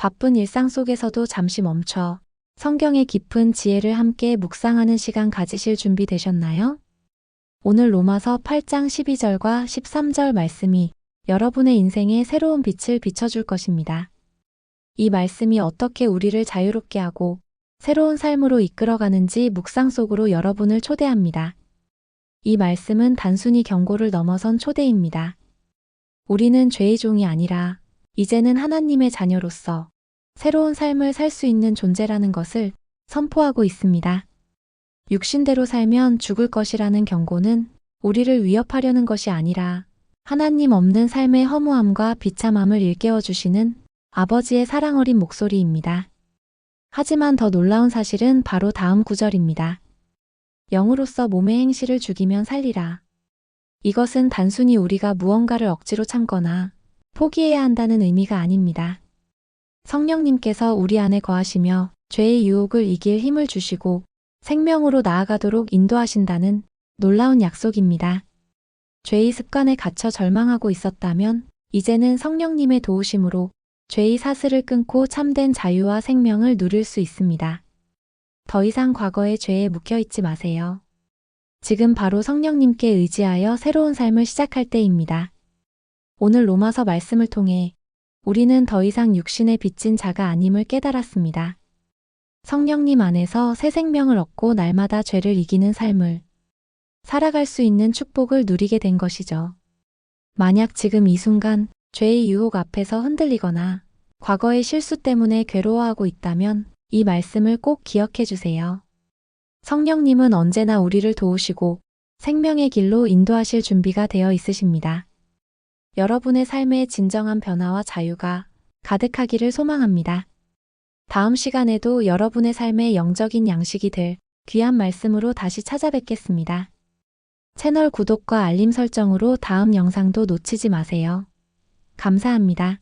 바쁜 일상 속에서도 잠시 멈춰 성경의 깊은 지혜를 함께 묵상하는 시간 가지실 준비 되셨나요? 오늘 로마서 8장 12절과 13절 말씀이 여러분의 인생에 새로운 빛을 비춰줄 것입니다. 이 말씀이 어떻게 우리를 자유롭게 하고 새로운 삶으로 이끌어가는지 묵상 속으로 여러분을 초대합니다. 이 말씀은 단순히 경고를 넘어선 초대입니다. 우리는 죄의 종이 아니라 이제는 하나님의 자녀로서 새로운 삶을 살 수 있는 존재라는 것을 선포하고 있습니다. 육신대로 살면 죽을 것이라는 경고는 우리를 위협하려는 것이 아니라 하나님 없는 삶의 허무함과 비참함을 일깨워 주시는 아버지의 사랑 어린 목소리입니다. 하지만 더 놀라운 사실은 바로 다음 구절입니다. 영으로서 몸의 행실을 죽이면 살리라. 이것은 단순히 우리가 무언가를 억지로 참거나 포기해야 한다는 의미가 아닙니다. 성령님께서 우리 안에 거하시며 죄의 유혹을 이길 힘을 주시고 생명으로 나아가도록 인도하신다는 놀라운 약속입니다. 죄의 습관에 갇혀 절망하고 있었다면 이제는 성령님의 도우심으로 죄의 사슬을 끊고 참된 자유와 생명을 누릴 수 있습니다. 더 이상 과거의 죄에 묵혀 있지 마세요. 지금 바로 성령님께 의지하여 새로운 삶을 시작할 때입니다. 오늘 로마서 말씀을 통해 우리는 더 이상 육신에 빚진 자가 아님을 깨달았습니다. 성령님 안에서 새 생명을 얻고 날마다 죄를 이기는 삶을 살아갈 수 있는 축복을 누리게 된 것이죠. 만약 지금 이 순간 죄의 유혹 앞에서 흔들리거나 과거의 실수 때문에 괴로워하고 있다면 이 말씀을 꼭 기억해 주세요. 성령님은 언제나 우리를 도우시고 생명의 길로 인도하실 준비가 되어 있으십니다. 여러분의 삶의 진정한 변화와 자유가 가득하기를 소망합니다. 다음 시간에도 여러분의 삶의 영적인 양식이 될 귀한 말씀으로 다시 찾아뵙겠습니다. 채널 구독과 알림 설정으로 다음 영상도 놓치지 마세요. 감사합니다.